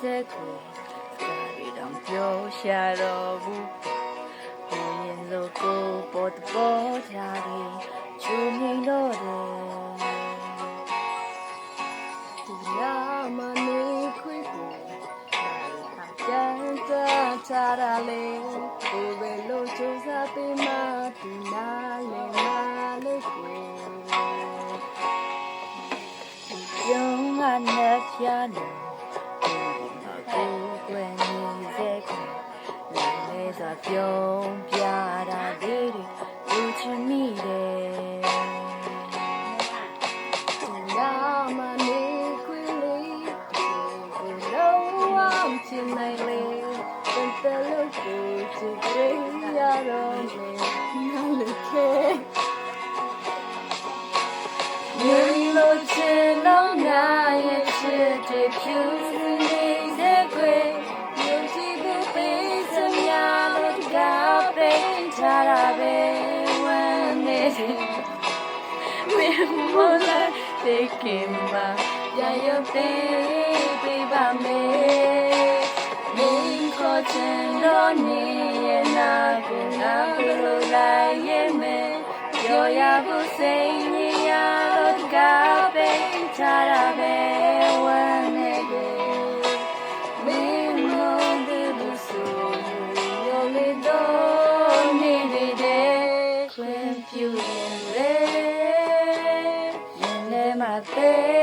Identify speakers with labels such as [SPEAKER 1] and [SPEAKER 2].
[SPEAKER 1] စနေစက်ကိုစကားတွေတော့ပြောရှာတော့ဘူးဘုရင်လိုကိုပေါ်တပေါ်ကြတယ်ချူမြင်တော့တယ်
[SPEAKER 2] ဒီလာမနေခွေကိုကြမ်းကြချတာလေကိုပဲလို့စူးစားပေးမှဒီနာလေနာလေကို
[SPEAKER 1] ပြုံးကနဲ့ပြားလို့ ချင်
[SPEAKER 2] နိုင်လေတန်တလို့ကိုချစ်ကြရတော့မယ်နားလေခဲ
[SPEAKER 1] မြင်လို့ချင်တော့ငါရဲ့ချစ်တွေဖြူစင်နေတဲ့ကွယ်ယုံကြည်ဖို့ပေးစမြလို့တကားပိတ်ချတာပဲဝမ်းနေတယ်မင်းမလာတဲ့ကင်ပါရ ခေါ်ချင်တော့နေရဲ့နာကိုငါဘယ်လိုလိုက်ရဲ့မယ်ပြောရဖို့စိတ်ညစ်ရလို့တကားပိတ်ချတာပဲဝမ်းနေတယ်မင်းမတဲ့ဘူးဆိုရောလေတော့နေနေတယ်ခွင့်ပြုရင်လေရင်ထဲမှာသိ